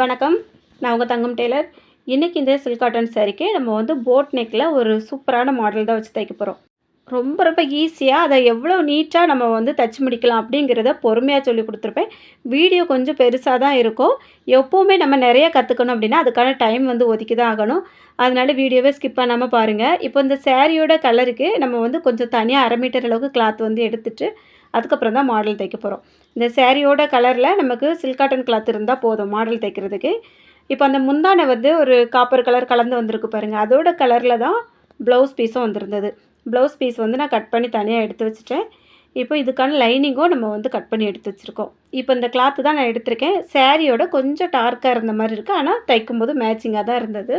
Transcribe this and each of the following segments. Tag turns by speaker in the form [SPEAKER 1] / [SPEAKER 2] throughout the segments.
[SPEAKER 1] வணக்கம். நான் உங்கள் தங்கம் டெய்லர். இன்றைக்கி இந்த சில்க் காட்டன் சாரிக்கு நம்ம வந்து போட் நெக்கில் ஒரு சூப்பரான மாடல் தான் வச்சு தைக்க போகிறோம் ரொம்ப ரொம்ப ஈஸியாக அதை எவ்வளோ நீட்டாக நம்ம வந்து தச்சு முடிக்கலாம் அப்படிங்கிறத பொறுமையாக சொல்லி கொடுத்துருப்பேன். வீடியோ கொஞ்சம் பெருசாக தான் இருக்கும். எப்போவுமே நம்ம நிறைய கற்றுக்கணும் அப்படின்னா அதுக்கான டைம் வந்து ஒதுக்கி தான் ஆகணும். அதனால வீடியோவே ஸ்கிப் பண்ணாமல் பாருங்கள் இப்போ இந்த சாரியோட கலருக்கு நம்ம வந்து கொஞ்சம் தனியாக அரை மீட்டர் அளவுக்கு கிளாத் வந்து எடுத்துகிட்டு அதுக்கப்புறம் தான் மாடல் தைக்க போகிறோம் இந்த சேரீயோட கலரில் நமக்கு சில்க் காட்டன் கிளாத் இருந்தால் போதும் மாடல் தைக்கிறதுக்கு. இப்போ அந்த முந்தானை வந்து ஒரு காப்பர் கலர் கலந்து வந்திருக்கு பாருங்கள் அதோட கலரில் தான் ப்ளவுஸ் பீஸும் வந்திருந்தது. ப்ளவுஸ் பீஸ் வந்து நான் கட் பண்ணி தனியாக எடுத்து வச்சுட்டேன். இப்போ இதுக்கான லைனிங்கும் நம்ம வந்து கட் பண்ணி எடுத்து வச்சுருக்கோம். இப்போ இந்த கிளாத்து தான் நான் எடுத்திருக்கேன். சேரீயோட கொஞ்சம் டார்க்காக இருந்த மாதிரி இருக்குது ஆனால் தைக்கும்போது மேட்சிங்காக தான் இருந்தது.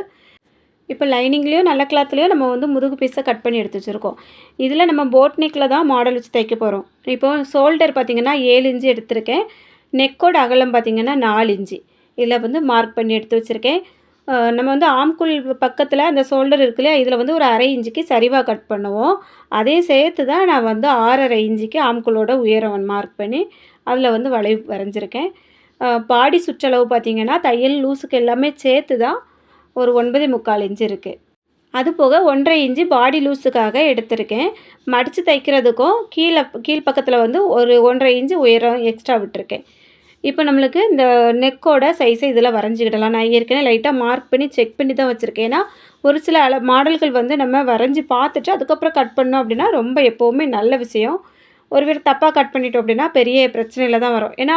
[SPEAKER 1] இப்போ லைனிங்லேயோ நல்ல கிளாத்லேயோ நம்ம வந்து முதுகு பீஸை கட் பண்ணி எடுத்து வச்சுருக்கோம். இதில் நம்ம போட் நெக்கில் தான் மாடல் வச்சு தைக்க போகிறோம் இப்போ ஷோல்டர் பார்த்திங்கன்னா ஏழு இன்ச்சு எடுத்திருக்கேன். நெக்கோட அகலம் பார்த்திங்கன்னா நாலு இன்ச்சு. இதில் வந்து மார்க் பண்ணி எடுத்து வச்சுருக்கேன். நம்ம வந்து ஆம்குள் பக்கத்தில் அந்த ஷோல்டர் இருக்குல்லையா இதில் வந்து ஒரு அரை இன்ச்சுக்கு சரிவாக கட் பண்ணுவோம். அதே சேர்த்து தான் நான் வந்து ஆறரை இன்ச்சுக்கு ஆம்குளோட உயரம் மார்க் பண்ணி அதில் வந்து வளைவு வரைஞ்சிருக்கேன். பாடி சுற்றளவு பார்த்திங்கன்னா தையல் லூஸுக்கு எல்லாமே சேர்த்து தான் ஒரு ஒன்பது முக்கால் இன்ச்சு இருக்குது அது போக ஒன்றரை இன்ச்சு பாடி லூஸுக்காக எடுத்திருக்கேன். மடித்து தைக்கிறதுக்கும் கீழே கீழ் பக்கத்தில் வந்து ஒரு ஒன்றரை இன்ச்சு உயரம் எக்ஸ்ட்ரா விட்டுருக்கேன். இப்போ நம்மளுக்கு இந்த நெக்கோட சைஸை இதில் வரைஞ்சிக்கிடலாம். நான் ஏற்கனவே லைட்டாக மார்க் பண்ணி செக் பண்ணி தான் வச்சுருக்கேன். ஏன்னா ஒரு சில மாடல்கள் வந்து நம்ம வரைஞ்சி பார்த்துட்டு அதுக்கப்புறம் கட் பண்ணோம் அப்படின்னா ரொம்ப எப்போவுமே நல்ல விஷயம். ஒருவேளை தப்பாக கட் பண்ணிட்டோம் அப்படின்னா பெரிய பிரச்சனையில் தான் வரும். ஏன்னா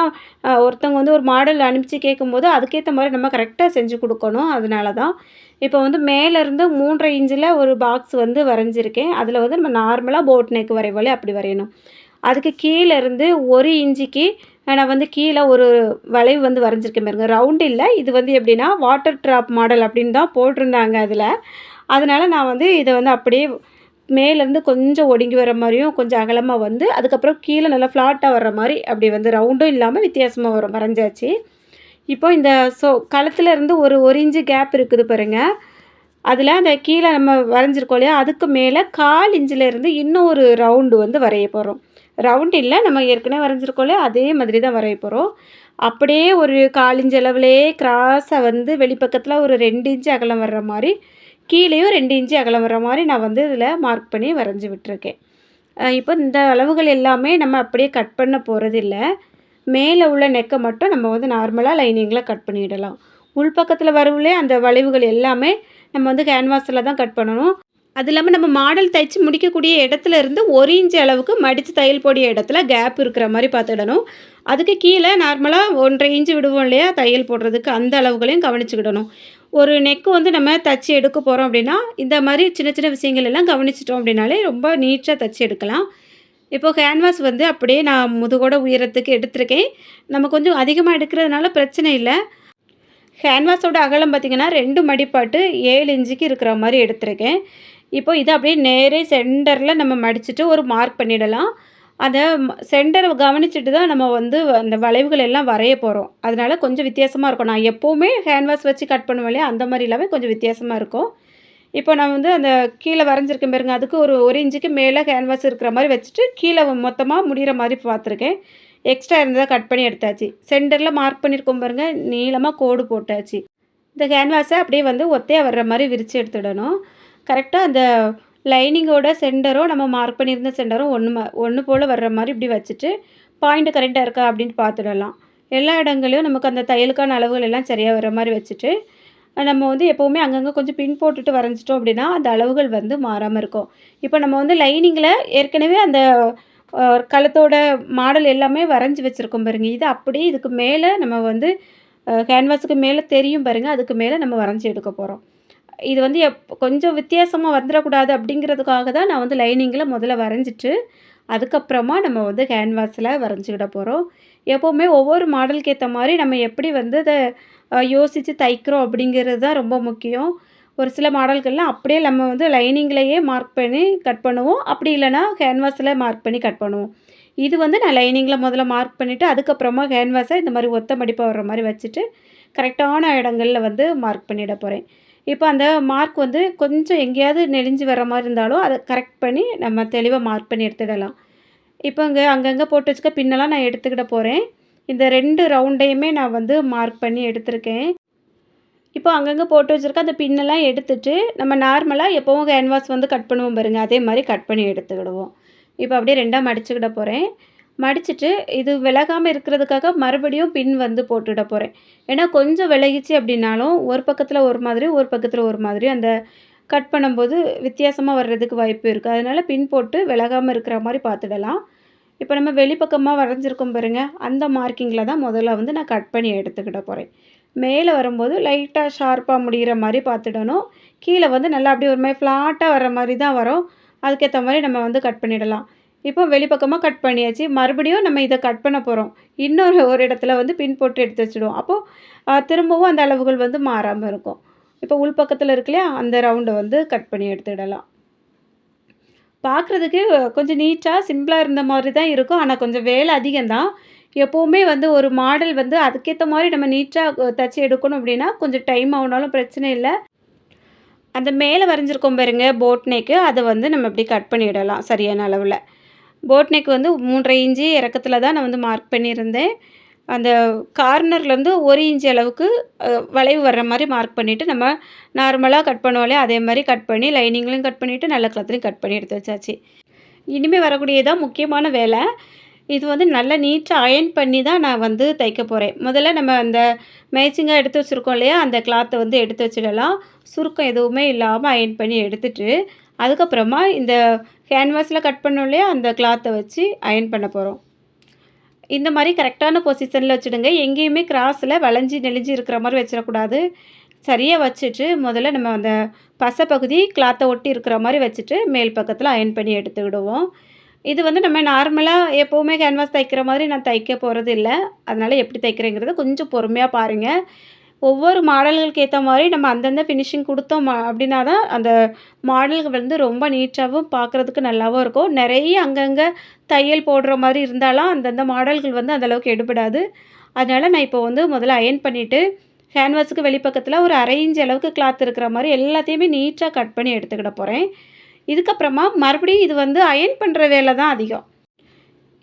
[SPEAKER 1] ஒருத்தவங்க வந்து ஒரு மாடல் அனுப்பிச்சு கேட்கும்போது அதுக்கேற்ற மாதிரி நம்ம கரெக்டாக செஞ்சு கொடுக்கணும். அதனால தான் இப்போ வந்து மேலேருந்து மூன்றரை இன்ச்சில் ஒரு பாக்ஸ் வந்து வரைஞ்சிருக்கேன். அதில் வந்து நம்ம நார்மலாக போட் நெக் வரைவோலே அப்படி வரையணும். அதுக்கு கீழேருந்து ஒரு இன்ச்சிக்கு நான் வந்து கீழே ஒரு வளைவு வந்து வரைஞ்சிருக்கேன் பாருங்க. ரவுண்ட் இல்லை. இது வந்து எப்படின்னா வாட்டர் ட்ராப் மாடல் அப்படின்னு தான் போட்டிருந்தாங்க அதில். அதனால் நான் வந்து இதை வந்து அப்படியே மேலேருந்து கொஞ்சம் ஒடுங்கி வர மாதிரியும் கொஞ்சம் அகலமாக வந்து அதுக்கப்புறம் கீழே நல்லா ஃப்ளாட்டாக வர்ற மாதிரி அப்படி வந்து ரவுண்டும் இல்லாமல் வித்தியாசமாக வரும் வரைஞ்சாச்சு இப்போ இந்த ஸோ களத்தில் இருந்து ஒரு ஒரு இன்ச்சு கேப் இருக்குது பாருங்கள் அதில் அந்த கீழே நம்ம வரைஞ்சிருக்கோம் இல்லையா? அதுக்கு மேலே கால் இன்ச்சில் இருந்து இன்னும் ஒரு ரவுண்டு வந்து வரைய போகிறோம் ரவுண்ட் இல்லை நம்ம ஏற்கனவே வரைஞ்சிருக்கோம் இல்லையா? அதே மாதிரி தான் வரைய போகிறோம் அப்படியே ஒரு கால் இன்ச் அளவுலே கிராஸாக வந்து வெளிப்பக்கத்தில் ஒரு ரெண்டு இன்ச்சு அகலம் வர்ற மாதிரி கீழேயும் ரெண்டு இன்ச்சு அகலம் வர மாதிரி நான் வந்து இதில் மார்க் பண்ணி வரைஞ்சி விட்டுருக்கேன். இப்போ இந்த அளவுகள் எல்லாமே நம்ம அப்படியே கட் பண்ண போகிறதில்ல மேலே உள்ள நெக்கை மட்டும் நம்ம வந்து நார்மலாக லைனிங்கில் கட் பண்ணிடலாம். உள்பக்கத்தில் வரவுலே அந்த வளைவுகள் எல்லாமே நம்ம வந்து கேன்வாஸில் தான் கட் பண்ணணும். அது இல்லாமல் நம்ம மாடல் தைச்சு முடிக்கக்கூடிய இடத்துல இருந்து ஒரு இன்ச்சு அளவுக்கு மடித்து தையல் போடிய இடத்துல கேப் இருக்கிற மாதிரி பார்த்துடணும். அதுக்கு கீழே நார்மலாக ஒன்றரை இன்ச்சு விடுவோம் இல்லையா? தையல் போடுறதுக்கு அந்த அளவுகளையும் கவனிச்சுக்கிடணும். ஒரு நெக்கு வந்து நம்ம தச்சு எடுக்க போகிறோம் அப்படின்னா இந்த மாதிரி சின்ன சின்ன விஷயங்கள் எல்லாம் கவனிச்சிட்டோம் அப்படின்னாலே ரொம்ப நீட்டாக தச்சு எடுக்கலாம். இப்போ கேன்வாஸ் வந்து அப்படியே நான் முதுகோட உயரத்துக்கு எடுத்திருக்கேன். நம்ம கொஞ்சம் அதிகமாக எடுக்கிறதுனால பிரச்சனை இல்லை. கேன்வாஸோட அகலம் பார்த்திங்கன்னா ரெண்டு மடிப்பாட்டு ஏழு இன்ச்சுக்கு இருக்கிற மாதிரி எடுத்திருக்கேன். இப்போ இதை அப்படியே நேரே சென்டரில் நம்ம மடிச்சுட்டு ஒரு மார்க் பண்ணிடலாம். அதை சென்டரை கவனிச்சுட்டு தான் நம்ம வந்து அந்த வளைவுகள் எல்லாம் வரைய போகிறோம் அதனால் கொஞ்சம் வித்தியாசமாக இருக்கும். நான் எப்போவுமே ஹேண்ட்வாஷ் வச்சு கட் பண்ணுவேன் இல்லையா? அந்த மாதிரி இல்லாமல் கொஞ்சம் வித்தியாசமாக இருக்கும். இப்போ நான் வந்து அந்த கீழே வரைஞ்சிருக்கேன் பாருங்க. அதுக்கு ஒரு ஒரு இன்ச்சுக்கு மேலே கேன்வாஸ் இருக்கிற மாதிரி வச்சுட்டு கீழே மொத்தமாக முடிகிற மாதிரி பார்த்துருக்கேன். எக்ஸ்ட்ரா இருந்ததை கட் பண்ணி எடுத்தாச்சு. சென்டரில் மார்க் பண்ணியிருக்கோம் பாருங்க. நீளமாக கோடு போட்டாச்சு. இந்த கேன்வாஸை அப்படியே வந்து ஒத்தையாக வர்ற மாதிரி விரித்து எடுத்துடணும். கரெக்டாக அந்த லைனிங்கோட சென்டரும் நம்ம மார்க் பண்ணியிருந்த சென்டரும் ஒன்று ஒன்று போல் வர்ற மாதிரி இப்படி வச்சுட்டு பாயிண்ட் கரெக்டாக இருக்கா அப்படின்னு பார்த்துடலாம். எல்லா இடங்களையும் நமக்கு அந்த தையலுக்கான அளவுகள் எல்லாம் சரியாக வர மாதிரி வச்சுட்டு நம்ம வந்து எப்போவுமே அங்கங்கே கொஞ்சம் பின் போட்டுட்டு வரைஞ்சிட்டோம் அப்படின்னா அந்த அளவுகள் வந்து மாறாமல் இருக்கும். இப்போ நம்ம வந்து லைனிங்கில் ஏற்கனவே அந்த களத்தோட கழுத்தோட மாடல் எல்லாமே வரைஞ்சி வச்சுருக்கோம் பாருங்க. இது அப்படியே இதுக்கு மேலே நம்ம வந்து கேன்வாஸுக்கு மேலே தெரியும் பாருங்கள் அதுக்கு மேலே நம்ம வரைஞ்சி எடுக்க போகிறோம் இது வந்து எப் கொஞ்சம் வித்தியாசமாக வந்துடக்கூடாது அப்படிங்கிறதுக்காக தான் நான் வந்து லைனிங்கில் முதல்ல வரைஞ்சிட்டு அதுக்கப்புறமா நம்ம வந்து கேன்வாஸில் வரைஞ்சிக்கிட போகிறோம் எப்போவுமே ஒவ்வொரு மாடலுக்கு ஏற்ற மாதிரி நம்ம எப்படி வந்து அதை யோசித்து தைக்கிறோம் அப்படிங்கிறது தான் ரொம்ப முக்கியம். ஒரு சில மாடல்கள்லாம் அப்படியே நம்ம வந்து லைனிங்லேயே மார்க் பண்ணி கட் பண்ணுவோம். அப்படி இல்லைன்னா கேன்வாஸில் மார்க் பண்ணி கட் பண்ணுவோம். இது வந்து நான் லைனிங்கில் முதல்ல மார்க் பண்ணிவிட்டு அதுக்கப்புறமா கேன்வாஸை இந்த மாதிரி ஒத்த மடிப்பாக வர்ற மாதிரி வச்சுட்டு கரெக்டான இடங்களில் வந்து மார்க் பண்ணிட போகிறேன் இப்போ அந்த மார்க் வந்து கொஞ்சம் எங்கேயாவது நெளிஞ்சு வர மாதிரி இருந்தாலும் அதை கரெக்ட் பண்ணி நம்ம தெளிவாக மார்க் பண்ணி எடுத்துடலாம். இப்போ இங்கே அங்கங்கே போட்டு வச்சுக்க பின்னெல்லாம் நான் எடுத்துக்கிட போகிறேன் இந்த ரெண்டு ரவுண்டையுமே நான் வந்து மார்க் பண்ணி எடுத்திருக்கேன். இப்போ அங்கங்கே போட்டு வச்சுருக்க அந்த பின்னெல்லாம் எடுத்துட்டு நம்ம நார்மலாக எப்போவும் கேன்வாஸ் வந்து கட் பண்ணுவோம் பாருங்கள் அதே மாதிரி கட் பண்ணி எடுத்துக்கிடுவோம். இப்போ அப்படியே ரெண்டாக மடிச்சுக்கிட போகிறேன் மடிச்சுட்டு இது விலகாமல் இருக்கிறதுக்காக மறுபடியும் பின் வந்து போட்டுட போகிறேன் ஏன்னா கொஞ்சம் விலகிச்சு அப்படின்னாலும் ஒரு பக்கத்தில் ஒரு மாதிரி ஒரு பக்கத்தில் ஒரு மாதிரி அந்த கட் பண்ணும்போது வித்தியாசமாக வர்றதுக்கு வாய்ப்பு இருக்குது அதனால் பின் போட்டு விலகாமல் இருக்கிற மாதிரி பார்த்துடலாம். இப்போ நம்ம வெளிப்பக்கமாக வரைஞ்சிருக்கோம் பாருங்கள் அந்த மார்க்கிங்கில் தான் முதல்ல வந்து நான் கட் பண்ணி எடுத்துக்கிட போகிறேன் மேலே வரும்போது லைட்டாக ஷார்ப்பாக முடிகிற மாதிரி பார்த்துடணும். கீழே வந்து நல்லா அப்படியே ஒரு மாதிரி ஃப்ளாட்டாக வர மாதிரி தான் வரும். அதுக்கேற்ற மாதிரி நம்ம வந்து கட் பண்ணிடலாம். இப்போ வெளிப்பக்கமாக கட் பண்ணியாச்சு. மறுபடியும் நம்ம இதை கட் பண்ண போகிறோம் இன்னொரு ஒரு இடத்துல வந்து பின் போட்டு எடுத்து வச்சுடுவோம். அப்போது திரும்பவும் அந்த அளவுகள் வந்து மாறாமல் இருக்கும். இப்போ உள்பக்கத்தில் பக்கத்தில் இல்லையா? அந்த ரவுண்டை வந்து கட் பண்ணி எடுத்துடலாம். பார்க்குறதுக்கு கொஞ்சம் நீட்டாக சிம்பிளாக இருந்த மாதிரி தான் இருக்கும். ஆனால் கொஞ்சம் வேலை அதிகம்தான். எப்போவுமே வந்து ஒரு மாடல் வந்து அதுக்கேற்ற மாதிரி நம்ம நீட்டாக தச்சு எடுக்கணும் அப்படின்னா கொஞ்சம் டைம் ஆகுனாலும் பிரச்சனை இல்லை. அந்த மேலே வரைஞ்சிருக்கோம் பாருங்க போட் நெக்கு அதை வந்து நம்ம இப்படி கட் பண்ணிடலாம் சரியான அளவில். போட் நெக் வந்து மூன்றரை இன்ச்சு இறக்கத்தில் தான் நான் வந்து மார்க் பண்ணியிருந்தேன். அந்த கார்னர்லேருந்து ஒரு இஞ்சி அளவுக்கு வளைவு வர்ற மாதிரி மார்க் பண்ணிவிட்டு நம்ம நார்மலாக கட் பண்ணுவோம் அதே மாதிரி கட் பண்ணி லைனிங்லையும் கட் பண்ணிவிட்டு நல்ல கிளத்துலையும் கட் பண்ணி எடுத்து வச்சாச்சு. இனிமேல் வரக்கூடியதான் முக்கியமான வேலை. இது வந்து நல்லா நீட்டாக அயன் பண்ணி தான் நான் வந்து தைக்க போகிறேன் முதல்ல நம்ம அந்த மேட்சிங்காக எடுத்து வச்சுருக்கோம் இல்லையா அந்த கிளாத்தை வந்து எடுத்து வச்சிடலாம். சுருக்கம் எதுவுமே இல்லாமல் அயன் பண்ணி எடுத்துகிட்டு அதுக்கப்புறமா இந்த கேன்வாஸில் கட் பண்ணோம் இல்லையா அந்த கிளாத்தை வச்சு அயன் பண்ண போகிறோம் இந்த மாதிரி கரெக்டான பொசிஷனில் வச்சுடுங்க. எங்கேயுமே கிராஸில் வளைஞ்சி நெளிஞ்சு இருக்கிற மாதிரி வச்சிடக்கூடாது. சரியாக வச்சுட்டு முதல்ல நம்ம அந்த பசை பகுதி கிளாத்தை ஒட்டி இருக்கிற மாதிரி வச்சுட்டு மேல் பக்கத்தில் அயன் பண்ணி எடுத்துக்கிடுவோம் இது வந்து நம்ம நார்மலாக எப்போவுமே கேன்வாஸ் தைக்கிற மாதிரி நான் தைக்க போகிறது இல்லை அதனால் எப்படி தைக்கிறேங்கிறத கொஞ்சம் பொறுமையாக பாருங்கள் ஒவ்வொரு மாடல்களுக்கு ஏற்ற மாதிரி நம்ம அந்தந்த ஃபினிஷிங் கொடுத்தோம் அப்படின்னா தான் அந்த மாடல்கள் வந்து ரொம்ப நீட்டாகவும் பார்க்குறதுக்கு நல்லாவும் இருக்கும். நிறைய அங்கங்கே தையல் போடுற மாதிரி இருந்தாலும் அந்தந்த மாடல்கள் வந்து அந்தளவுக்கு எடுபடாது. அதனால் நான் இப்போ வந்து முதல்ல அயன் பண்ணிவிட்டு கேன்வாஸுக்கு வெளிப்பக்கத்தில் ஒரு அரை இன்ச் அளவுக்கு கிளாத் இருக்கிற மாதிரி எல்லாத்தையுமே நீட்டாக கட் பண்ணி எடுத்துக்கிட போகிறேன் இதுக்கப்புறமா மறுபடியும் இது வந்து அயன் பண்ணுற வேலை தான் அதிகம்.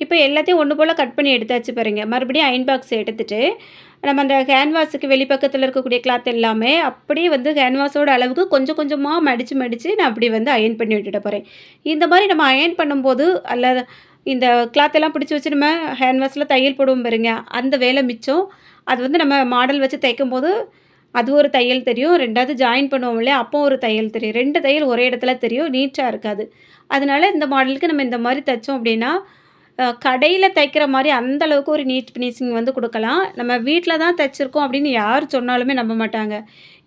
[SPEAKER 1] இப்போ எல்லாத்தையும் ஒன்று போல் கட் பண்ணி எடுத்தாச்சு பாருங்க. மறுபடியும் அயன் பாக்ஸ் எடுத்துகிட்டு நம்ம அந்த கேன்வாஸுக்கு வெளிப்பக்கத்தில் இருக்கக்கூடிய கிளாத் எல்லாமே அப்படியே வந்து கேன்வாஸோட அளவுக்கு கொஞ்சம் கொஞ்சமாக மடித்து மடித்து நான் அப்படி வந்து அயன் பண்ணி விட்டுட போகிறேன் இந்த மாதிரி நம்ம அயன் பண்ணும்போது அல்ல இந்த கிளாத் எல்லாம் பிடிச்சி வச்சு நம்ம ஹேண்ட்வாஷில் தையல் போடுவோம் பாருங்க அந்த வேலை மிச்சம். அது வந்து நம்ம மாடல் வச்சு தைக்கும் போது அது ஒரு தையல் தெரியும் ரெண்டாவது ஜாயின் பண்ணுவோம் இல்லையா அப்போ ஒரு தையல் தெரியும். ரெண்டு தையல் ஒரே இடத்துல தெரியும் நீட்டாக இருக்காது. அதனால இந்த மாடலுக்கு நம்ம இந்த மாதிரி தைச்சோம் அப்படின்னா கடையில் தைக்கிற மாதிரி அந்த அளவுக்கு ஒரு நீட் ஃபினிஷிங் வந்து கொடுக்கலாம். நம்ம வீட்டில் தான் தைச்சிருக்கோம் அப்படின்னு யார் சொன்னாலுமே நம்ப மாட்டாங்க.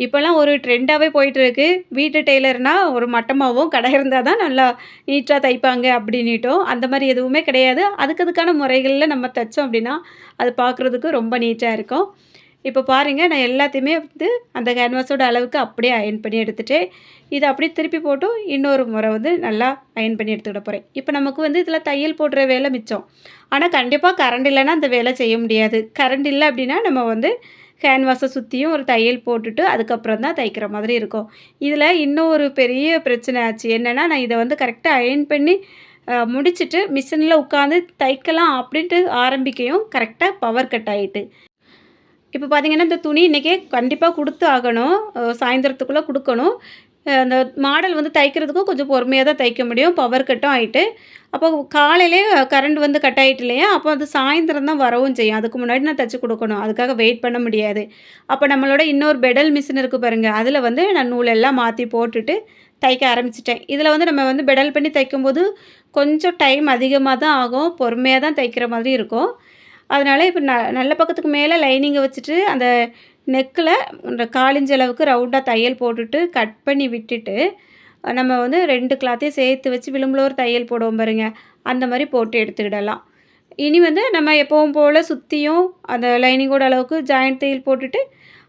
[SPEAKER 1] இப்போல்லாம் ஒரு ட்ரெண்டாகவே போயிட்டுருக்கு வீட்டு டெய்லர்னால் ஒரு மட்டமாகவும் கடை இருந்தால் தான் நல்லா நீட்டாக தைப்பாங்க அப்படின்னுட்டும். அந்த மாதிரி எதுவுமே கிடையாது. அதுக்கு அதுக்கான முறைகளில் நம்ம தைச்சோம் அப்படின்னா அது பார்க்குறதுக்கு ரொம்ப நீட்டாக இருக்கும். இப்போ பாருங்கள் நான் எல்லாத்தையுமே வந்து அந்த கேன்வாஸோட அளவுக்கு அப்படியே அயன் பண்ணி எடுத்துகிட்டு இதை அப்படியே திருப்பி போட்டும் இன்னொரு முறை வந்து நல்லா அயன் பண்ணி எடுத்துக்கிட போகிறேன் இப்போ நமக்கு வந்து இதில் தையல் போடுற வேலை மிச்சம். ஆனால் கண்டிப்பாக கரண்ட் இல்லைன்னா அந்த வேலை செய்ய முடியாது. கரண்ட் இல்லை அப்படின்னா நம்ம வந்து கேன்வாஸை சுற்றியும் ஒரு தையல் போட்டுட்டு அதுக்கப்புறம் தான் தைக்கிற மாதிரி இருக்கும். இதில் இன்னும் ஒரு பெரிய பிரச்சனை ஆச்சு. என்னென்னா நான் இதை வந்து கரெக்டாக அயன் பண்ணி முடிச்சுட்டு முடிச்சிட்டு மிஷினில் உட்காந்து தைக்கலாம் அப்படின்ட்டு ஆரம்பிக்கையும் கரெக்டாக பவர் கட் ஆகிட்டு இப்போ பார்த்தீங்கன்னா இந்த துணி இன்றைக்கே கண்டிப்பாக கொடுத்து ஆகணும். சாயந்தரத்துக்குள்ளே கொடுக்கணும். அந்த மாடல் வந்து தைக்கிறதுக்கும் கொஞ்சம் பொறுமையாக தான் தைக்க முடியும். பவர் கட்டும் ஆகிட்டு அப்போ காலையிலே கரண்ட் வந்து கட் ஆகிட்டு இல்லையா? அப்போ அது சாயந்தரம் தான் வரவும் செய்யும். அதுக்கு முன்னாடி நான் தைச்சி கொடுக்கணும். அதுக்காக வெயிட் பண்ண முடியாது. அப்போ நம்மளோட இன்னொரு பெடல் மிஷின் இருக்குது பாருங்கள் அதில் வந்து நான் நூலெல்லாம் மாற்றி போட்டுட்டு தைக்க ஆரம்பிச்சிட்டேன். இதில் வந்து நம்ம வந்து பெடல் பண்ணி தைக்கும்போது கொஞ்சம் டைம் அதிகமாக தான் ஆகும். பொறுமையாக தான் தைக்கிற மாதிரி இருக்கும். அதனால் இப்போ ந நல்ல பக்கத்துக்கு மேலே லைனிங்கை வச்சுட்டு அந்த நெக்கில் இந்த காலிஞ்ச அளவுக்கு ரவுண்டாக தையல் போட்டுட்டு கட் பண்ணி விட்டுட்டு நம்ம வந்து ரெண்டு கிளாத்தையும் சேர்த்து வச்சு விளிம்பில் ஒரு தையல் போடுவோம் பாருங்க. அந்த மாதிரி போட்டு எடுத்துக்கிடலாம். இனி வந்து நம்ம எப்பவும் போல் சுற்றியும் அந்த லைனிங்கோட அளவுக்கு ஜாயிண்ட் தையல் போட்டுட்டு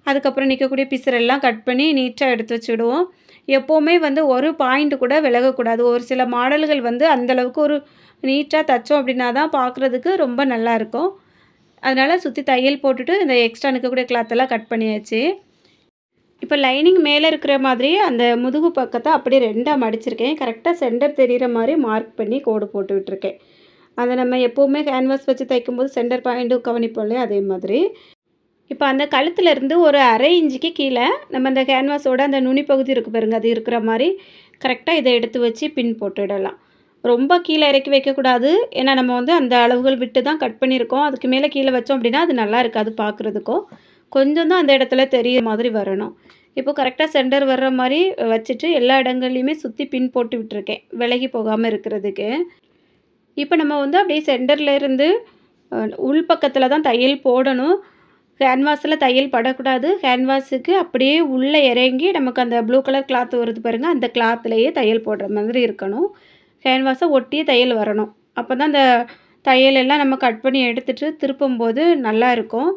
[SPEAKER 1] அதுக்கப்புறம் நிற்கக்கூடிய பிசரெல்லாம் கட் பண்ணி நீட்டாக எடுத்து வச்சுக்கிடுவோம். எப்போவுமே வந்து ஒரு பாயிண்ட் கூட விலகக்கூடாது. ஒரு சில மாடல்கள் வந்து அந்த அளவுக்கு ஒரு நீட்டாக தைச்சோம் அப்படின்னா தான் பார்க்குறதுக்கு ரொம்ப நல்லா இருக்கும். அதனால் சுற்றி தையல் போட்டுட்டு இந்த எக்ஸ்ட்ரா நிற்கக்கூடிய கிளாத்தெல்லாம் கட் பண்ணியாச்சு. இப்போ லைனிங் மேலே இருக்கிற மாதிரி அந்த முதுகு பக்கத்தை அப்படியே ரெண்டாக மடிச்சிருக்கேன். கரெக்டாக சென்டர் தெரிகிற மாதிரி மார்க் பண்ணி கோடு போட்டு விட்டுருக்கேன். அதை நம்ம எப்போவுமே கேன்வாஸ் வச்சு தைக்கும்போது சென்டர் பாயிண்ட்டும் கவனிப்போம் இல்லையா? அதே மாதிரி. இப்போ அந்த கழுத்துலேருந்து ஒரு அரை இஞ்சிக்கு கீழே நம்ம அந்த கேன்வாஸோட அந்த நுனி பகுதி இருக்குது பாருங்க அது இருக்கிற மாதிரி கரெக்டாக இதை எடுத்து வச்சு பின் போட்டுடலாம் ரொம்ப கீழே இறக்கி வைக்கக்கூடாது. ஏன்னா நம்ம வந்து அந்த அளவுகள் விட்டு தான் கட் பண்ணியிருக்கோம். அதுக்கு மேலே கீழே வச்சோம் அப்படின்னா அது நல்லா இருக்காது பார்க்குறதுக்கும் கொஞ்சம் தான் அந்த இடத்துல தெரியுற மாதிரி வரணும். இப்போ கரெக்டாக சென்டர் வர்ற மாதிரி வச்சுட்டு எல்லா இடங்கள்லையுமே சுற்றி பின் போட்டு விட்டுருக்கேன். விலகி போகாமல் இருக்கிறதுக்கு. இப்போ நம்ம வந்து அப்படியே சென்டர்லேருந்து உள் பக்கத்தில் தான் தையல் போடணும். ஹேண்ட்வாஷில் தையல் படக்கூடாது. ஹேண்ட்வாஷுக்கு அப்படியே உள்ளே இறங்கி நமக்கு அந்த ப்ளூ கலர் கிளாத் வருது பாருங்கள் அந்த கிளாத்லேயே தையல் போடுற மாதிரி இருக்கணும். கேன்வாஸை ஒட்டியே தையல் வரணும். அப்போ தான் அந்த தையல் எல்லாம் நம்ம கட் பண்ணி எடுத்துகிட்டு திருப்பும்போது நல்லா இருக்கும்.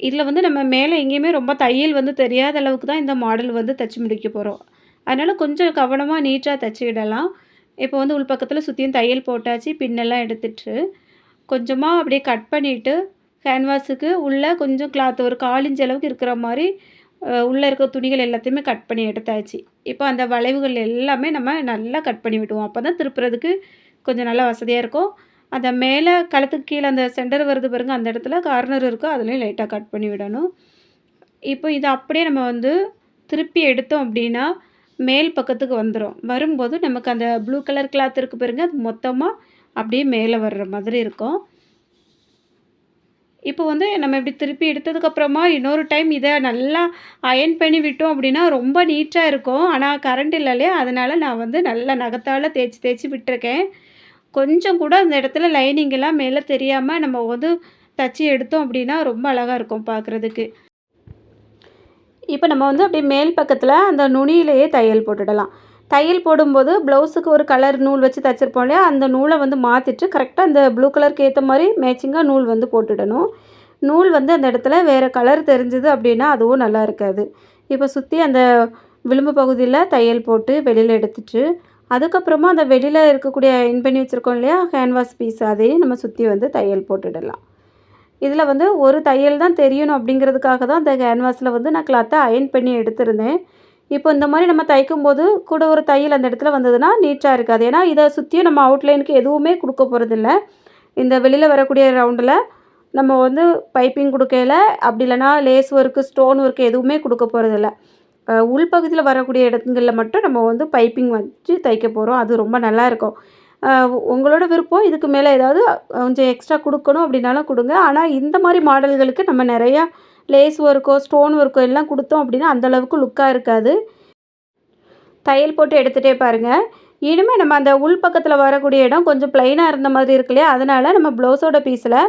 [SPEAKER 1] இதில் வந்து நம்ம மேலே எங்கேயுமே ரொம்ப தையல் வந்து தெரியாத அளவுக்கு தான் இந்த மாடல் வந்து தைச்சி முடிக்க போகிறோம் அதனால் கொஞ்சம் கவனமாக நீட்டாக தைச்சிக்கிடலாம் இப்போ வந்து உள்பக்கத்தில் சுற்றியும் தையல் போட்டாச்சு பின்னெல்லாம் எடுத்துட்டு கொஞ்சமாக அப்படியே கட் பண்ணிவிட்டு கேன்வாஸுக்கு உள்ளே கொஞ்சம் கிளாத் ஒரு காலிஞ்ச அளவுக்கு இருக்கிற மாதிரி உள்ளே இருக்க துணிகள் எல்லாத்தையுமே கட் பண்ணி எடுத்தாச்சு. இப்போ அந்த வளைவுகள் எல்லாமே நம்ம நல்லா கட் பண்ணி விடுவோம். அப்போ தான் திருப்புறதுக்கு கொஞ்சம் நல்லா வசதியாக இருக்கும். அந்த மேலே களத்துக்கு கீழே அந்த சென்டர் வருது பாருங்கள் அந்த இடத்துல கார்னர் இருக்கும் அதுலேயும் லைட்டாக கட் பண்ணி விடணும். இப்போ இதை அப்படியே நம்ம வந்து திருப்பி எடுத்தோம் அப்படின்னா மேல் பக்கத்துக்கு வந்துடும் வரும்போது நமக்கு அந்த ப்ளூ கலர் கிளாத் இருக்குது பாருங்கள் அது மொத்தமாக அப்படியே மேலே வர்ற மாதிரி இருக்கும். இப்போ வந்து நம்ம இப்படி திருப்பி எடுத்ததுக்கப்புறமா இன்னொரு டைம் இதை நல்லா அயன் பண்ணி விட்டோம் அப்படின்னா ரொம்ப நீட்டாக இருக்கும். ஆனால் கரண்ட் இல்லை இல்லையா? அதனால் நான் வந்து நல்லா நகத்தால் தேய்ச்சி தேய்ச்சி விட்டுருக்கேன். கொஞ்சம் கூட அந்த இடத்துல லைனிங் எல்லாம் மேலே தெரியாமல் நம்ம வந்து தச்சு எடுத்தோம் அப்படின்னா ரொம்ப அழகாக இருக்கும் பார்க்குறதுக்கு இப்போ நம்ம வந்து அப்படியே மேல் பக்கத்தில் அந்த நுனியிலேயே தையல் போட்டுடலாம். தையல் போடும்போது ப்ளவுஸுக்கு ஒரு கலர் நூல் வச்சு தைச்சிருப்போம் இல்லையா? அந்த நூலை வந்து மாற்றிட்டு கரெக்டாக அந்த ப்ளூ கலருக்கு ஏற்ற மாதிரி மேட்சிங்காக நூல் வந்து போட்டுடணும். நூல் வந்து அந்த இடத்துல வேறு கலர் தெரிஞ்சுது அப்படின்னா அதுவும் நல்லா இருக்காது. இப்போ சுற்றி அந்த விளிம்பு பகுதியில் தையல் போட்டு வெளியில் எடுத்துட்டு அதுக்கப்புறமா அந்த வெளியில் இருக்கக்கூடிய இன் பண்ணி வச்சுருக்கோம் இல்லையா? ஹேண்ட்வாஷ் பீஸ் அதையும் நம்ம சுற்றி வந்து தையல் போட்டுடலாம். இதில் வந்து ஒரு தையல் தான் தெரியணும் அப்படிங்கிறதுக்காக தான் அந்த ஹேண்ட்வாஷில் வந்து நான் கிளாத்தை அயன் பண்ணி எடுத்திருந்தேன். இப்போ இந்த மாதிரி நம்ம தைக்கும்போது கூட ஒரு தையல் அந்த இடத்துல வந்ததுன்னா நீட்டாக இருக்காது. ஏன்னா இதை சுற்றியும் நம்ம அவுட்லைனுக்கு எதுவுமே கொடுக்க போகிறதில்ல இந்த வெளியில் வரக்கூடிய ரவுண்டில் நம்ம வந்து பைப்பிங் கொடுக்கல அப்படி இல்லைன்னா லேஸ் ஒர்க்கு ஸ்டோன் ஒர்க்கு எதுவுமே கொடுக்க போகிறதில்ல உள்பகுதியில் வரக்கூடிய இடங்களில் மட்டும் நம்ம வந்து பைப்பிங் வச்சு தைக்க போகிறோம் அது ரொம்ப நல்லா இருக்கும். உங்களோட விருப்பம் இதுக்கு மேலே ஏதாவது கொஞ்சம் எக்ஸ்ட்ரா கொடுக்கணும் அப்படின்னாலும் கொடுங்க. ஆனால் இந்த மாதிரி மாடல்களுக்கு நம்ம நிறையா லேஸ் ஒர்க்கோ ஸ்டோன் ஒர்க்கோ எல்லாம் கொடுத்தோம் அப்படின்னா அந்த அளவுக்கு லுக்காக இருக்காது. தையல் போட்டு எடுத்துகிட்டே பாருங்கள் இனிமேல் நம்ம அந்த உள் பக்கத்தில் வரக்கூடிய இடம் கொஞ்சம் ப்ளைனாக இருந்த மாதிரி இருக்கு இல்லையா? அதனால் நம்ம ப்ளவுஸோட பீஸில்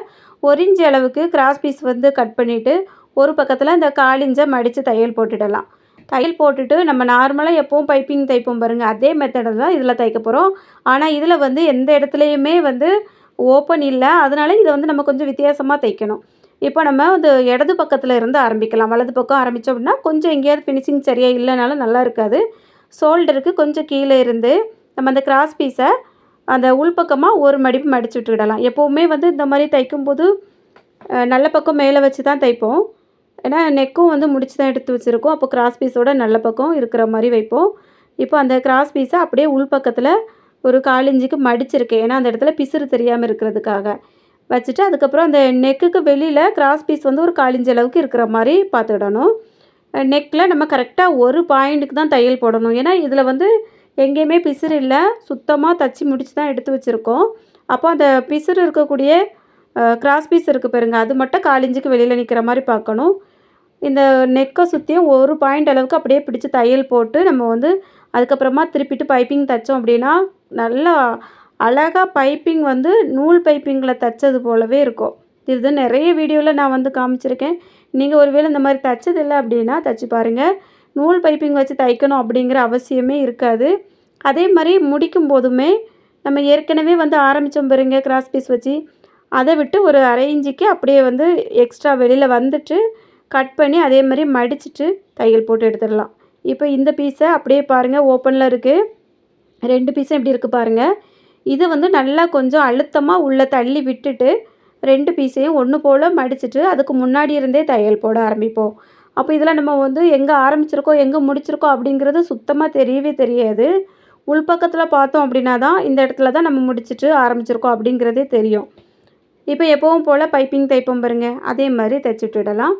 [SPEAKER 1] ஒரு இன்ச் அளவுக்கு கிராஸ் பீஸ் வந்து கட் பண்ணிவிட்டு ஒரு பக்கத்தில் இந்த காலிஞ்சை மடித்து தையல் போட்டுடலாம். தையல் போட்டுட்டு நம்ம நார்மலாக எப்போவும் பைப்பிங் தைப்போம் பாருங்கள் அதே மெத்தடில் தான் இதில் தைக்க போகிறோம் ஆனால் இதில் வந்து எந்த இடத்துலையுமே வந்து ஓப்பன் இல்லை. அதனால இதை வந்து நம்ம கொஞ்சம் வித்தியாசமாக தைக்கணும். இப்போ நம்ம வந்து இடது பக்கத்தில் இருந்து ஆரம்பிக்கலாம். வலது பக்கம் ஆரம்பித்தோம் அப்படின்னா கொஞ்சம் எங்கேயாவது ஃபினிஷிங் சரியாக இல்லைனாலும் நல்லா இருக்காது. ஷோல்டருக்கு கொஞ்சம் கீழே இருந்து நம்ம அந்த கிராஸ் பீஸை அந்த உள்பக்கமாக ஒரு மடிப்பு மடித்து விட்டுக்கிடலாம். எப்போவுமே வந்து இந்த மாதிரி தைக்கும்போது நல்ல பக்கம் மேலே வச்சு தான் தைப்போம். ஏன்னா நெக்கும் வந்து முடிச்சு தான் எடுத்து வச்சுருக்கோம். அப்போ கிராஸ் பீஸோட நல்ல பக்கம் இருக்கிற மாதிரி வைப்போம். இப்போ அந்த கிராஸ் பீஸை அப்படியே உள்பக்கத்தில் ஒரு காலிஞ்சுக்கு மடிச்சிருக்கேன். ஏன்னா அந்த இடத்துல பிசுறு தெரியாமல் இருக்கிறதுக்காக. வச்சுட்டு அதுக்கப்புறம் அந்த நெக்குக்கு வெளியில் கிராஸ் பீஸ் வந்து ஒரு காலிஞ்ச அளவுக்கு இருக்கிற மாதிரி பார்த்துடணும் நெக்கில் நம்ம கரெக்டாக ஒரு பாயிண்ட்டுக்கு தான் தையல் போடணும். ஏன்னா இதில் வந்து எங்கேயுமே பிசுறு இல்லை. சுத்தமாக தச்சு முடித்து தான் எடுத்து வச்சுருக்கோம். அப்போ அந்த பிசுறு இருக்கக்கூடிய கிராஸ் பீஸ் இருக்குது பாருங்க. அது மட்டும் காலிஞ்சுக்கு வெளியில் நிற்கிற மாதிரி பார்க்கணும். இந்த நெக்கை சுற்றியும் ஒரு பாயிண்ட் அளவுக்கு அப்படியே பிடிச்சி தையல் போட்டு நம்ம வந்து அதுக்கப்புறமா திருப்பிட்டு பைப்பிங் தைச்சோம் அப்படின்னா நல்லா அழகாக பைப்பிங் வந்து நூல் பைப்பிங்கில் தைச்சது போலவே இருக்கும். இது நிறைய வீடியோவில் நான் வந்து காமிச்சிருக்கேன். நீங்கள் ஒருவேளை இந்த மாதிரி தைச்சதில்லை அப்படின்னா தைச்சி பாருங்கள் நூல் பைப்பிங் வச்சு தைக்கணும் அப்படிங்கிற அவசியமே இருக்காது. அதே மாதிரி முடிக்கும் போதுமே நம்ம ஏற்கனவே வந்து ஆரம்பித்தோம் பாருங்க கிராஸ் பீஸ் வச்சு. அதை விட்டு ஒரு அரை அப்படியே வந்து எக்ஸ்ட்ரா வெளியில் வந்துட்டு கட் பண்ணி அதே மாதிரி மடிச்சிட்டு தையல் போட்டு எடுத்துடலாம். இப்போ இந்த பீஸை அப்படியே பாருங்கள் ஓப்பனில் இருக்குது ரெண்டு பீஸும் எப்படி இருக்குது பாருங்கள் இது வந்து நல்லா கொஞ்சம் அழுத்தமாக உள்ளே தள்ளி விட்டுட்டு ரெண்டு பீஸையும் ஒன்று போல் மடிச்சிட்டு அதுக்கு முன்னாடி இருந்தே தையல் போட ஆரம்பிப்போம். அப்போ இதெல்லாம் நம்ம வந்து எங்கே ஆரம்பிச்சிருக்கோம் எங்கே முடிச்சிருக்கோம் அப்படிங்கிறது சுத்தமாக தெரியவே தெரியாது. உள்பக்கத்தில் பார்த்தோம் அப்படின்னா தான் இந்த இடத்துல தான் நம்ம முடிச்சுட்டு ஆரம்பிச்சிருக்கோம் அப்படிங்கிறதே தெரியும். இப்போ எப்போவும் போல் பைப்பிங் தைப்போம் பாருங்க. அதே மாதிரி தைச்சி விட்டுடலாம்.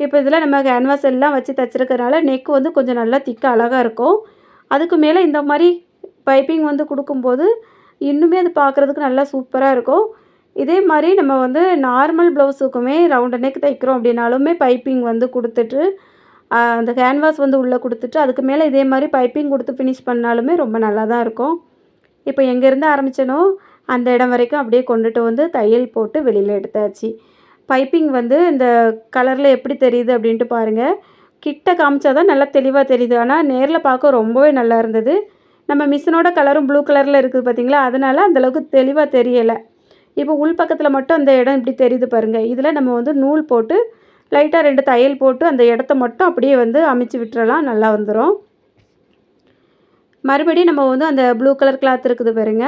[SPEAKER 1] இப்போ இதில் நம்ம கேன்வாஸ் எல்லாம் வச்சு தைச்சிருக்கறனால நெக் வந்து கொஞ்சம் நல்லா திக்க அழகாக இருக்கும். அதுக்கு மேலே இந்த மாதிரி பைப்பிங் வந்து கொடுக்கும்போது இன்னுமே அது பார்க்குறதுக்கு நல்லா சூப்பராக இருக்கும். இதே மாதிரி நம்ம வந்து நார்மல் ப்ளவுஸுக்குமே ரவுண்ட் நெக் தைக்கிறோம் அப்படின்னாலுமே பைப்பிங் வந்து கொடுத்துட்டு அந்த கேன்வாஸ் வந்து உள்ளே கொடுத்துட்டு அதுக்கு மேலே இதே மாதிரி பைப்பிங் கொடுத்து ஃபினிஷ் பண்ணாலுமே ரொம்ப நல்லா தான் இருக்கும். இப்போ எங்கேருந்து ஆரம்பித்தனோ அந்த இடம் வரைக்கும் அப்படியே கொண்டுட்டு வந்து தையல் போட்டு வெளியில் எடுத்தாச்சு. பைப்பிங் வந்து இந்த கலரில் எப்படி தெரியுது அப்படின்ட்டு பாருங்கள் கிட்ட காமிச்சா தான் நல்லா தெளிவாக தெரியுது. ஆனால் நேரில் பார்க்க ரொம்பவே நல்லா இருந்தது. நம்ம மிஷினோட கலரும் ப்ளூ கலரில் இருக்குது பார்த்திங்களா? அதனால் அந்தளவுக்கு தெளிவாக தெரியலை. இப்போ உள் பக்கத்தில் மட்டும் அந்த இடம் இப்படி தெரியுது பாருங்கள் இதில் நம்ம வந்து நூல் போட்டு லைட்டாக ரெண்டு தையல் போட்டு அந்த இடத்த மட்டும் அப்படியே வந்து அமைச்சு விட்டுறலாம் நல்லா வந்துடும் மறுபடியும் நம்ம வந்து அந்த ப்ளூ கலர் கிளாத் இருக்குது பாருங்க.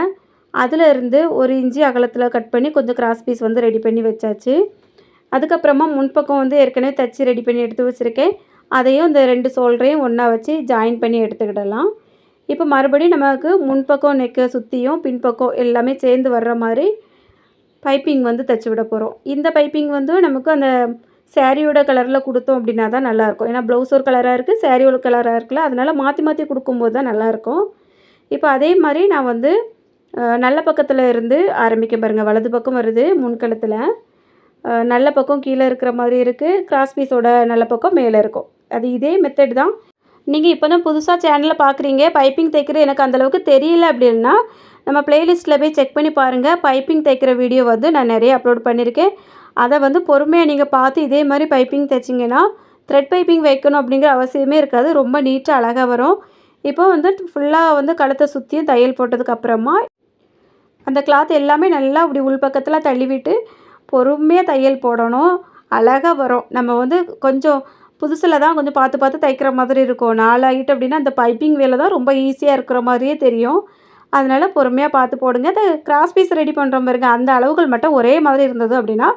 [SPEAKER 1] அதில் இருந்து ஒரு இஞ்சி அகலத்தில் கட் பண்ணி கொஞ்சம் கிராஸ் பீஸ் வந்து ரெடி பண்ணி வச்சாச்சு. அதுக்கப்புறமா முன்பக்கம் வந்து ஏற்கனவே தச்சு ரெடி பண்ணி எடுத்து வச்சுருக்கேன். அதையும் இந்த ரெண்டு சோல்டரையும் ஒன்றா வச்சு ஜாயின் பண்ணி எடுத்துக்கிடலாம். இப்போ மறுபடியும் நமக்கு முன்பக்கம் நெக்கை சுற்றியும் பின்பக்கம் எல்லாமே சேர்ந்து வர்ற மாதிரி பைப்பிங் வந்து தச்சு விட போகிறோம் இந்த பைப்பிங் வந்து நமக்கு அந்த சேரீயோட கலரில் கொடுத்தோம் அப்படின்னா தான் நல்லாயிருக்கும் ஏன்னா ப்ளவுஸ் ஒரு கலராக இருக்குது சேரீ ஒரு கலராக இருக்குல்ல அதனால் மாற்றி மாற்றி கொடுக்கும்போது தான் நல்லாயிருக்கும் இப்போ அதே மாதிரி நான் வந்து நல்ல பக்கத்தில் இருந்து ஆரம்பிக்க பாருங்கள் வலது பக்கம் வருது முன்கழுத்தில் நல்ல பக்கம் கீழே இருக்கிற மாதிரி இருக்குது கிராஸ் பீஸோட நல்ல பக்கம் மேலே இருக்கும். அது இதே மெத்தட் தான் நீங்கள் இப்போ தான் புதுசாக சேனலில் பார்க்குறீங்க பைப்பிங் தைக்கிறது எனக்கு அந்தளவுக்கு தெரியல அப்படின்னா நம்ம ப்ளேலிஸ்ட்டில் போய் செக் பண்ணி பாருங்கள் பைப்பிங் தைக்கிற வீடியோ வந்து நான் நிறைய அப்லோட் பண்ணியிருக்கேன் அதை வந்து பொறுமையாக நீங்கள் பார்த்து இதே மாதிரி பைப்பிங் தைச்சிங்கன்னா த்ரெட் பைப்பிங் வைக்கணும் அப்படிங்கிற அவசியமே இருக்காது. ரொம்ப நீட்டாக அழகாக வரும். இப்போ வந்து ஃபுல்லாக வந்து கழுத்தை சுற்றியும் தையல் போட்டதுக்கப்புறமா அந்த கிளாத் எல்லாமே நல்லா இப்படி உள்பக்கத்தில் தள்ளிவிட்டு பொறுமையாக தையல் போடணும். அழகாக வரும். நம்ம வந்து கொஞ்சம் புதுசில் தான் கொஞ்சம் பார்த்து பார்த்து தைக்கிற மாதிரி இருக்கும். நாளாகிட்டு அப்படின்னா அந்த பைப்பிங் வேலை தான் ரொம்ப ஈஸியாக இருக்கிற மாதிரியே தெரியும். அதனால் பொறுமையாக பார்த்து போடுங்க. அந்த கிராஸ் பீஸ் ரெடி பண்ணுற பாருங்க. அந்த அளவுகள் மட்டும் ஒரே மாதிரி இருந்தது அப்படின்னா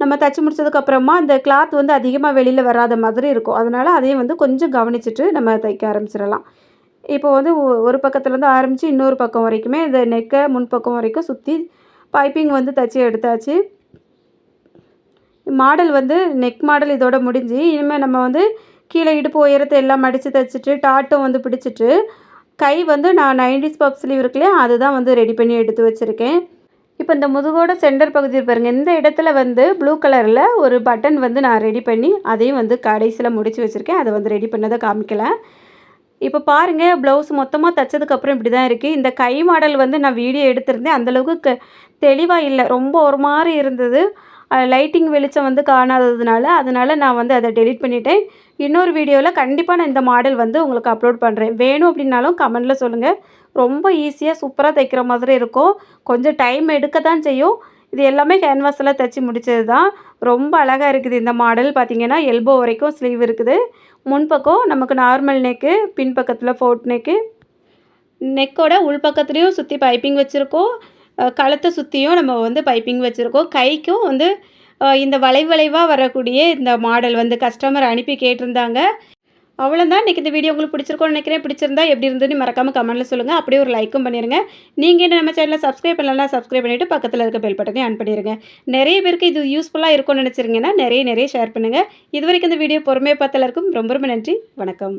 [SPEAKER 1] நம்ம தச்சு முடிச்சதுக்கப்புறமா அந்த கிளாத் வந்து அதிகமாக வெளியில் வராத மாதிரி இருக்கும். அதனால் அதையும் வந்து கொஞ்சம் கவனிச்சுட்டு நம்ம தைக்க ஆரம்பிச்சிடலாம். இப்போ வந்து ஒரு பக்கத்துலேருந்து ஆரம்பித்து இன்னொரு பக்கம் வரைக்குமே இந்த நெக்கை முன்பக்கம் வரைக்கும் சுற்றி பைப்பிங் வந்து தச்சு எடுத்தாச்சு. மாடல் வந்து நெக் மாடல் இதோட முடிஞ்சு இனிமேல் நம்ம வந்து கீழே இடுப்பு உயரத்தை எல்லாம் மடித்து தைச்சிட்டு டாட்டும் வந்து பிடிச்சிட்டு கை வந்து நான் நைன்டிஸ் பப் ஸ்லீவ் இருக்குல்லையே அதுதான் வந்து ரெடி பண்ணி எடுத்து வச்சுருக்கேன். இப்போ இந்த முதுகோட சென்டர் பகுதி பாருங்க இந்த இடத்துல வந்து ப்ளூ கலரில் ஒரு பட்டன் வந்து நான் ரெடி பண்ணி அதையும் வந்து கடைசியில் முடித்து வச்சுருக்கேன். அதை வந்து ரெடி பண்ணதை காமிக்கல. இப்போ பாருங்கள் ப்ளவுஸ் மொத்தமாக தைச்சதுக்கப்புறம் இப்படி தான் இருக்குது இந்த கை மாடல் வந்து நான் வீடியோ எடுத்திருந்தேன். அந்தளவுக்கு க தெளிவாக இல்லை ரொம்ப ஒரு மாதிரி இருந்தது. லைட்டிங் வெளிச்சம் வந்து காணாததுனால அதனால் நான் வந்து அதை டெலீட் பண்ணிட்டேன். இன்னொரு வீடியோவில் கண்டிப்பாக நான் இந்த மாடல் வந்து உங்களுக்கு அப்லோட் பண்ணுறேன் வேணும் அப்படின்னாலும் கமெண்டில் சொல்லுங்கள் ரொம்ப ஈஸியாக சூப்பராக தைக்கிற மாதிரி இருக்கும். கொஞ்சம் டைம் எடுக்க தான் செய்யும். இது எல்லாமே கேன்வாஸில் தைச்சி முடிச்சது தான் ரொம்ப அழகாக இருக்குது இந்த மாடல் பார்த்தீங்கன்னா எல்போ வரைக்கும் ஸ்லீவ் இருக்குது. முன்பக்கம் நமக்கு நார்மல் நெக்கு பின்பக்கத்தில் ஃபோர்ட் நெக்கு நெக்கோட உள்பக்கத்துலேயும் சுற்றி பைப்பிங் வச்சுருக்கோம். கழுத்தை சுற்றியும் நம்ம வந்து பைப்பிங் வச்சுருக்கோம். கைக்கும் வந்து இந்த வளைவளைவாக வரக்கூடிய இந்த மாடல் வந்து கஸ்டமர் அனுப்பி கேட்டிருந்தாங்க. அவ்வளோதான் இன்றைக்கி இந்த வீடியோ உங்களுக்கு பிடிச்சிருக்கோன்னு நினைக்கிறேன். பிடிச்சிருந்தா எப்படி இருந்ததுன்னு மறக்காமல் கமெண்ட்டில் சொல்லுங்கள் அப்படியே ஒரு லைக்கும் பண்ணிடுங்க நீங்கள் என்ன நம்ம சேனலில் சப்ஸ்கிரைப் பண்ணலாம் சப்ஸ்கிரைப் பண்ணிவிட்டு பக்கத்தில் இருக்க பெல் பட்டனையும் ஆன் பண்ணிடுங்க நிறைய பேருக்கு இது யூஸ்ஃபுல்லாக இருக்கும்னு நினச்சிருங்கன்னா நிறைய நிறைய ஷேர் பண்ணுங்கள் இது வரைக்கும் இந்த வீடியோ பொறுமையாக பார்த்தலருக்கும் ரொம்ப ரொம்ப நன்றி. வணக்கம்.